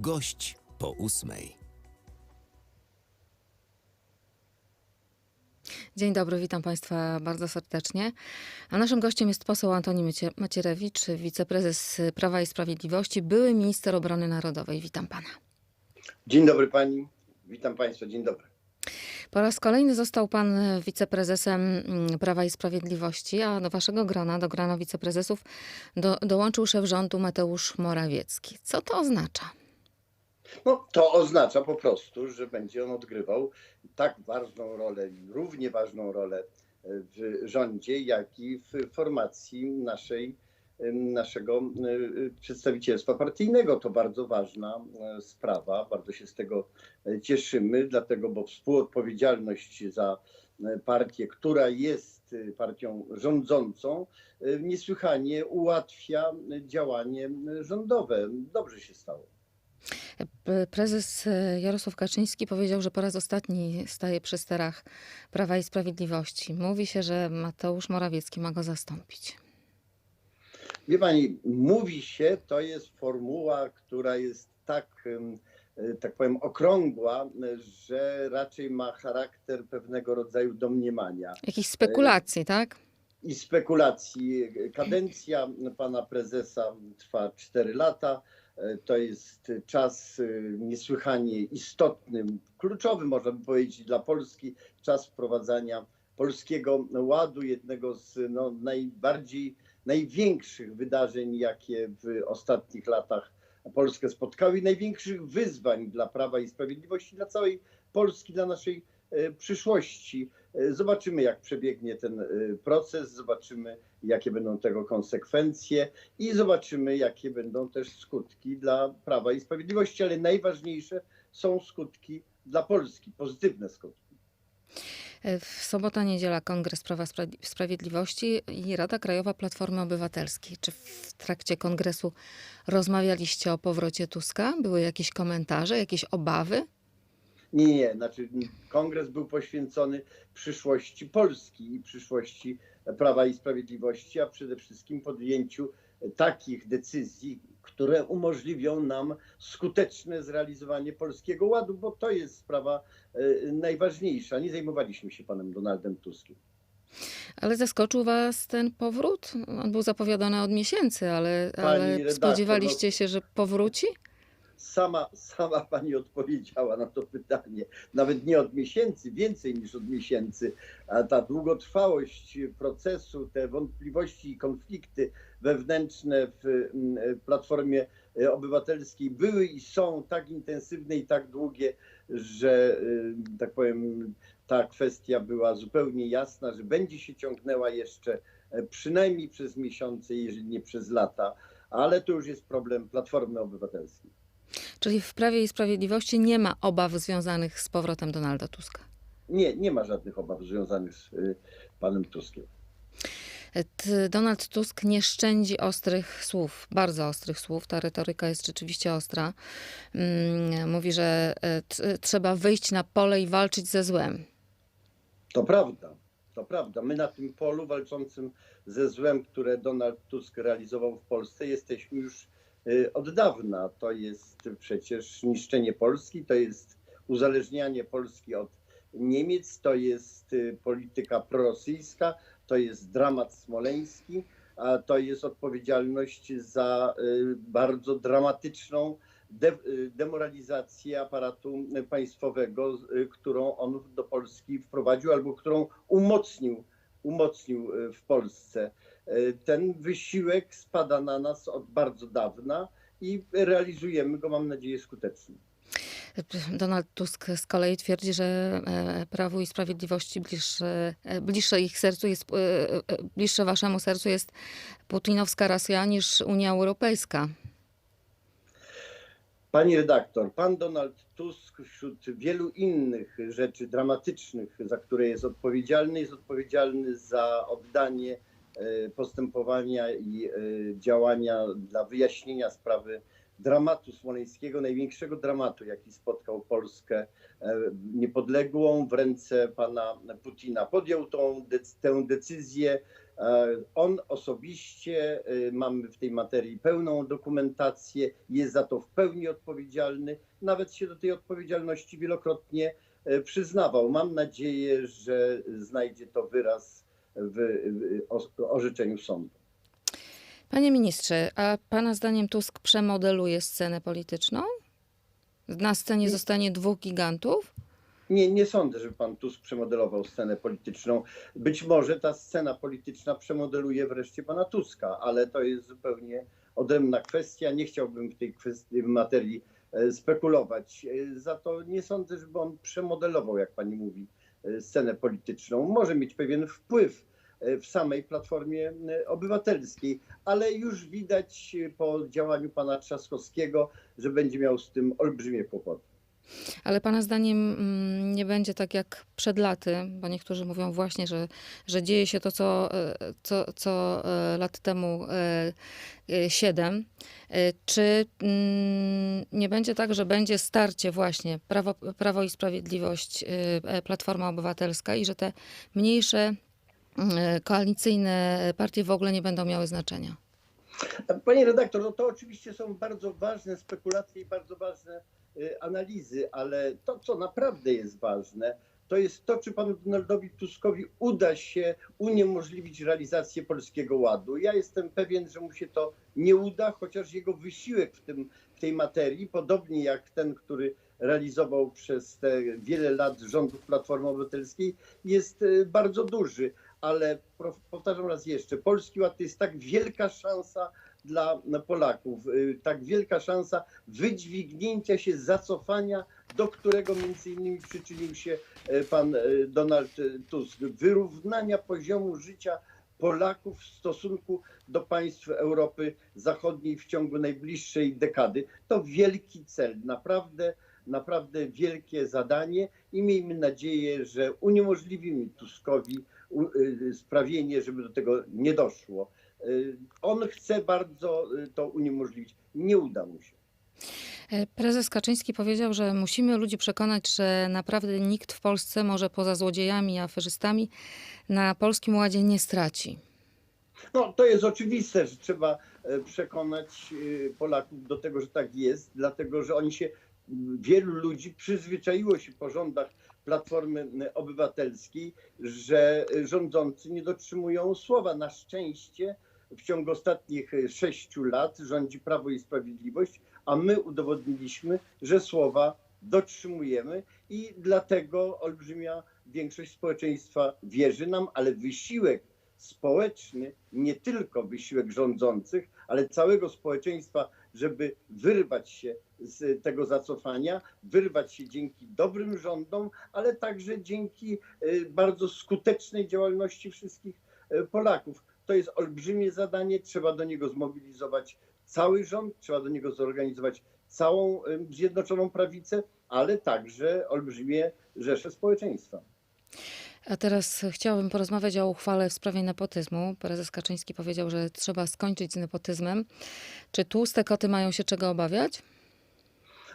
Gość po ósmej. Dzień dobry, witam Państwa bardzo serdecznie. A naszym gościem jest poseł Antoni Macie- Macierewicz, wiceprezes Prawa i Sprawiedliwości, były minister obrony narodowej. Witam Pana. Dzień dobry pani, witam państwa, dzień dobry. Po raz kolejny został Pan wiceprezesem mm, Prawa i Sprawiedliwości, a do Waszego grona, do grona wiceprezesów, do, dołączył szef rządu Mateusz Morawiecki. Co to oznacza? No to oznacza po prostu, że będzie on odgrywał tak ważną rolę, równie ważną rolę w rządzie, jak i w formacji naszej, naszego y, przedstawicielstwa partyjnego. To bardzo ważna sprawa, bardzo się z tego cieszymy, dlatego, bo współodpowiedzialność za partię, która jest partią rządzącą, niesłychanie ułatwia działanie rządowe. Dobrze się stało. Prezes e, Jarosław Kaczyński powiedział, że po raz ostatni staje przy sterach Prawa i Sprawiedliwości. Mówi się, że Mateusz Morawiecki ma go zastąpić. Wie pani, mówi się, to jest formuła, która jest tak, e, tak powiem, okrągła, że raczej ma charakter pewnego rodzaju domniemania Jakichś spekulacji, tak? i spekulacji. Kadencja pana prezesa trwa 4 lata. E, To jest czas e, niesłychanie istotny, kluczowy, można by powiedzieć, dla Polski. Czas wprowadzania polskiego ładu, jednego z no, najbardziej, największych wydarzeń, jakie w ostatnich latach Polskę spotkały i największych wyzwań dla Prawa i Sprawiedliwości, dla całej Polski, dla naszej przyszłości. E, Zobaczymy, jak przebiegnie ten e, proces, zobaczymy, jakie będą tego konsekwencje i zobaczymy, jakie będą też skutki dla Prawa i Sprawiedliwości, ale najważniejsze są skutki dla Polski, pozytywne skutki. E, W sobota, niedziela Kongres Prawa Spra- Sprawiedliwości i Rada Krajowa Platformy Obywatelskiej. Czy w trakcie kongresu rozmawialiście o powrocie Tuska? Były jakieś komentarze, jakieś obawy? Nie, nie, znaczy kongres był poświęcony przyszłości Polski i przyszłości Prawa i Sprawiedliwości, a przede wszystkim podjęciu takich decyzji, które umożliwią nam skuteczne zrealizowanie Polskiego Ładu, bo to jest sprawa e, najważniejsza. Nie zajmowaliśmy się panem Donaldem Tuskiem. Ale zaskoczył was ten powrót? On był zapowiadany od miesięcy, ale, ale redaktor, spodziewaliście się, że powróci? Sama, sama pani odpowiedziała na to pytanie. Nawet nie od miesięcy, więcej niż od miesięcy. A ta długotrwałość procesu, te wątpliwości i konflikty wewnętrzne w mm, Platformie Obywatelskiej były i są tak intensywne i tak długie, że y, tak powiem, ta kwestia była zupełnie jasna, że będzie się ciągnęła jeszcze e, przynajmniej przez miesiące, jeżeli nie przez lata, ale to już jest problem Platformy Obywatelskiej. Czyli w Prawie i Sprawiedliwości nie ma obaw związanych z powrotem Donalda Tuska. Nie, nie ma żadnych obaw związanych z y, panem Tuskiem. E, Donald Tusk nie szczędzi ostrych słów, bardzo ostrych słów. Ta retoryka jest rzeczywiście ostra. Mm, Mówi, że e, t- trzeba wyjść na pole i walczyć ze złem. To prawda, to prawda. My na tym polu walczącym ze złem, które Donald Tusk realizował w Polsce, jesteśmy już od dawna. To jest przecież niszczenie Polski, to jest uzależnianie Polski od Niemiec, to jest y, polityka prorosyjska, to jest dramat smoleński, a to jest odpowiedzialność za y, bardzo dramatyczną de, y, demoralizację aparatu państwowego, y, którą on do Polski wprowadził albo którą umocnił, umocnił y, w Polsce. Y, Ten wysiłek spada na nas od bardzo dawna i realizujemy go, mam nadzieję, skutecznie. Donald Tusk z kolei twierdzi, że e, Prawu i Sprawiedliwości bliższe, e, bliższe ich sercu jest, e, e, bliższe waszemu sercu jest putinowska Rosja niż Unia Europejska. Pani redaktor, pan Donald Tusk wśród wielu innych rzeczy dramatycznych, za które jest odpowiedzialny, jest odpowiedzialny za oddanie e, postępowania i e, działania dla wyjaśnienia sprawy dramatu smoleńskiego, największego dramatu, jaki spotkał Polskę e, niepodległą w ręce pana Putina. Podjął tą, tę decyzję E, On osobiście, e, mamy w tej materii pełną dokumentację, jest za to w pełni odpowiedzialny, nawet się do tej odpowiedzialności wielokrotnie e, przyznawał. Mam nadzieję, że znajdzie to wyraz w, w orzeczeniu sądu. Panie ministrze, a pana zdaniem Tusk przemodeluje scenę polityczną? Na scenie Nie. zostanie dwóch gigantów? Nie, nie sądzę, żeby pan Tusk przemodelował scenę polityczną. Być może ta scena polityczna przemodeluje wreszcie pana Tuska, ale to jest zupełnie odrębna kwestia. Nie chciałbym w tej kwestii, w materii spekulować. E, Za to nie sądzę, żeby on przemodelował, jak pani mówi, e, scenę polityczną. Może mieć pewien wpływ e, w samej Platformie e, Obywatelskiej, ale już widać e, po działaniu pana Trzaskowskiego, że będzie miał z tym olbrzymie kłopoty. Ale pana zdaniem mm, nie będzie tak jak przed laty, bo niektórzy mówią właśnie, że, że dzieje się to, co, e, co, co e, lat temu e, siedem. Czy mm, nie będzie tak, że będzie starcie właśnie Prawo, Prawo i Sprawiedliwość, Platforma Obywatelska i że te mniejsze mm, koalicyjne partie w ogóle nie będą miały znaczenia? Panie redaktor, no to oczywiście są bardzo ważne spekulacje i bardzo ważne analizy, ale to, co naprawdę jest ważne, to jest to, czy panu Donaldowi Tuskowi uda się uniemożliwić realizację Polskiego Ładu. Ja jestem pewien, że mu się to nie uda, chociaż jego wysiłek w, tym, w tej materii, podobnie jak ten, który realizował przez te wiele lat rządów Platformy Obywatelskiej, jest y, bardzo duży. Ale powtarzam raz jeszcze, Polski Ład to jest tak wielka szansa dla Polaków, y, tak wielka szansa wydźwignięcia się, zacofania, do którego między innymi przyczynił się e, pan e, Donald Tusk, wyrównania poziomu życia Polaków w stosunku do państw Europy Zachodniej w ciągu najbliższej dekady. To wielki cel, naprawdę, naprawdę wielkie zadanie i miejmy nadzieję, że uniemożliwimy Tuskowi y, sprawienie, żeby do tego nie doszło. Y, On chce bardzo y, to uniemożliwić. Nie uda mu się. E, Prezes Kaczyński powiedział, że musimy ludzi przekonać, że naprawdę nikt w Polsce może poza złodziejami i aferzystami na Polskim Ładzie nie straci. No, to jest oczywiste, że trzeba e, przekonać e, Polaków do tego, że tak jest, dlatego że oni się, wielu ludzi przyzwyczaiło się po rządach Platformy Obywatelskiej, że e, rządzący nie dotrzymują słowa. Na szczęście w ciągu ostatnich e, sześciu lat rządzi Prawo i Sprawiedliwość, a my udowodniliśmy, że słowa dotrzymujemy i dlatego olbrzymia większość społeczeństwa wierzy nam, ale wysiłek społeczny, nie tylko wysiłek rządzących, ale całego społeczeństwa, żeby wyrwać się z tego zacofania, wyrwać się dzięki dobrym rządom, ale także dzięki y, bardzo skutecznej działalności wszystkich y, Polaków. To jest olbrzymie zadanie, trzeba do niego zmobilizować cały rząd, trzeba do niego zorganizować całą Zjednoczoną Prawicę, ale także olbrzymie rzesze społeczeństwa. A teraz chciałabym porozmawiać o uchwale w sprawie nepotyzmu. Prezes Kaczyński powiedział, że trzeba skończyć z nepotyzmem. Czy tłuste koty mają się czego obawiać?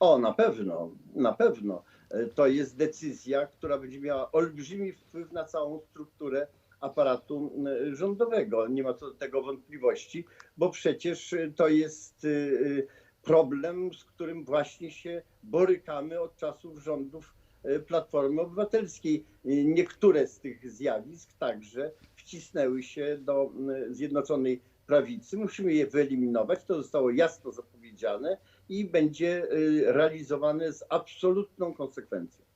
O, na pewno, na pewno. E, To jest decyzja, która będzie miała olbrzymi wpływ na całą strukturę aparatu m, rządowego. Nie ma co do tego wątpliwości, bo przecież to jest e, e, problem, z którym właśnie się borykamy od czasów rządów e, Platformy Obywatelskiej. Niektóre z tych zjawisk także wcisnęły się do m, Zjednoczonej Prawicy. Musimy je wyeliminować. To zostało jasno zapowiedziane i będzie y, realizowane z absolutną konsekwencją.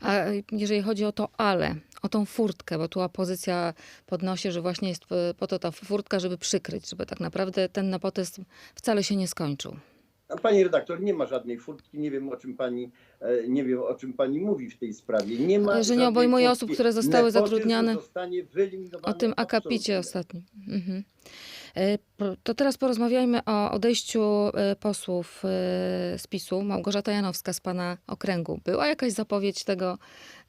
A jeżeli chodzi o to ale, o tą furtkę, bo tu opozycja podnosi, że właśnie jest po- po to ta furtka, żeby przykryć, żeby tak naprawdę ten nepotyzm wcale się nie skończył. Pani redaktor, nie ma żadnej furtki, nie wiem o czym pani, e, nie wiem o czym pani mówi w tej sprawie. Nie ma że nie obejmuje osób, które zostały Nepotyzm zatrudniane. O tym akapicie ostatnim. Mhm. E, To teraz porozmawiajmy o odejściu e, posłów e, z PiSu. Małgorzata Janowska z pana okręgu. Była jakaś zapowiedź tego,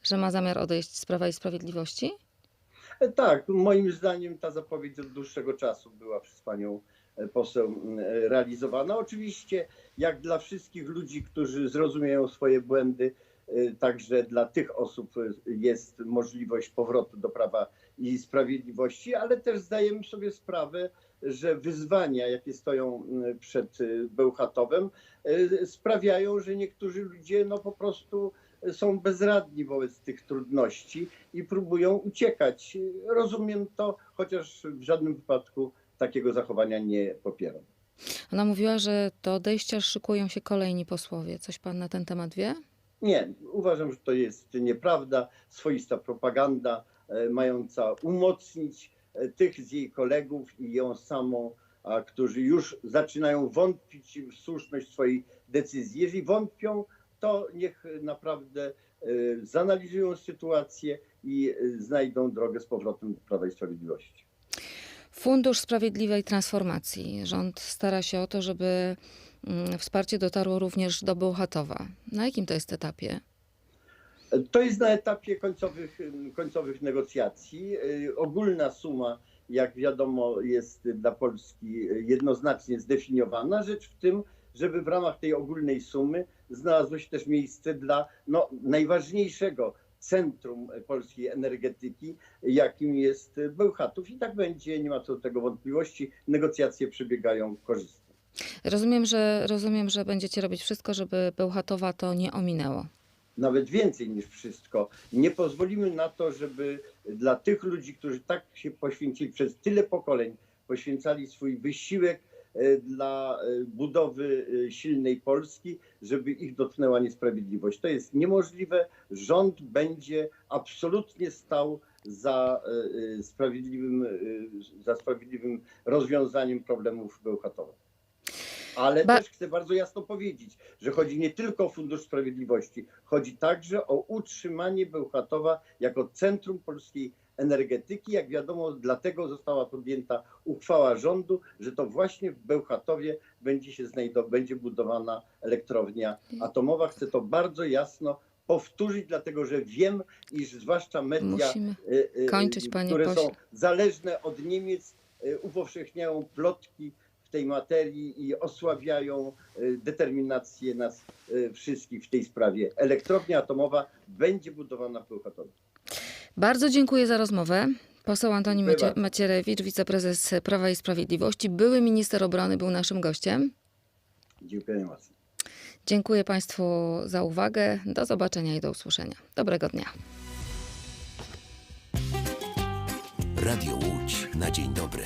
że ma zamiar odejść z Prawa i Sprawiedliwości? Tak, moim zdaniem ta zapowiedź od dłuższego czasu była przez panią poseł realizowana. Oczywiście, jak dla wszystkich ludzi, którzy zrozumieją swoje błędy, także dla tych osób jest możliwość powrotu do prawa i sprawiedliwości, ale też zdajemy sobie sprawę, że wyzwania, jakie stoją y, przed y, Bełchatowem, y, sprawiają, że niektórzy ludzie no po prostu są bezradni wobec tych trudności i próbują uciekać. Rozumiem to, chociaż w żadnym wypadku takiego zachowania nie popieram. Ona mówiła, że do odejścia szykują się kolejni posłowie. Coś pan na ten temat wie? Nie, uważam, że to jest nieprawda, swoista propaganda e, mająca umocnić tych z jej kolegów i ją samą, którzy już zaczynają wątpić w słuszność swojej decyzji. Jeżeli wątpią, to niech naprawdę e, zanalizują sytuację i e, znajdą drogę z powrotem do Prawa i Sprawiedliwości. Fundusz Sprawiedliwej Transformacji. Rząd stara się o to, żeby mm, wsparcie dotarło również do Bełchatowa. Na jakim to jest etapie? To jest na etapie końcowych, końcowych negocjacji. Y, Ogólna suma, jak wiadomo, jest dla Polski jednoznacznie zdefiniowana. Rzecz w tym, żeby w ramach tej ogólnej sumy znalazło się też miejsce dla no, najważniejszego centrum polskiej energetyki, jakim jest Bełchatów. I tak będzie, nie ma co do tego wątpliwości. Negocjacje przebiegają korzystnie. Rozumiem, że, rozumiem, że będziecie robić wszystko, żeby Bełchatowa to nie ominęło. Nawet więcej niż wszystko. Nie pozwolimy na to, żeby dla tych ludzi, którzy tak się poświęcili przez tyle pokoleń, poświęcali swój wysiłek e, dla e, budowy e, silnej Polski, żeby ich dotknęła niesprawiedliwość. To jest niemożliwe. Rząd będzie absolutnie stał za sprawiedliwym, za sprawiedliwym rozwiązaniem problemów Bełchatowa. Ale Ba- też chcę bardzo jasno powiedzieć, że chodzi nie tylko o Fundusz Sprawiedliwości, chodzi także o utrzymanie Bełchatowa jako centrum polskiej energetyki. Jak wiadomo, dlatego została podjęta uchwała rządu, że to właśnie w Bełchatowie będzie się będzie budowana elektrownia atomowa. Chcę to bardzo jasno powtórzyć, dlatego że wiem, iż zwłaszcza media y, y, kończyć, które są zależne od Niemiec, y, upowszechniają plotki tej materii i osłabiają y, determinację nas y, wszystkich w tej sprawie. Elektrownia atomowa będzie budowana w Bełchatowie. Bardzo dziękuję za rozmowę. Poseł Antoni Macie-. Macierewicz, wiceprezes Prawa i Sprawiedliwości, były minister obrony, był naszym gościem. Dziękuję bardzo. Dziękuję Państwu za uwagę. Do zobaczenia i do usłyszenia. Dobrego dnia. Radio Łódź na dzień dobry.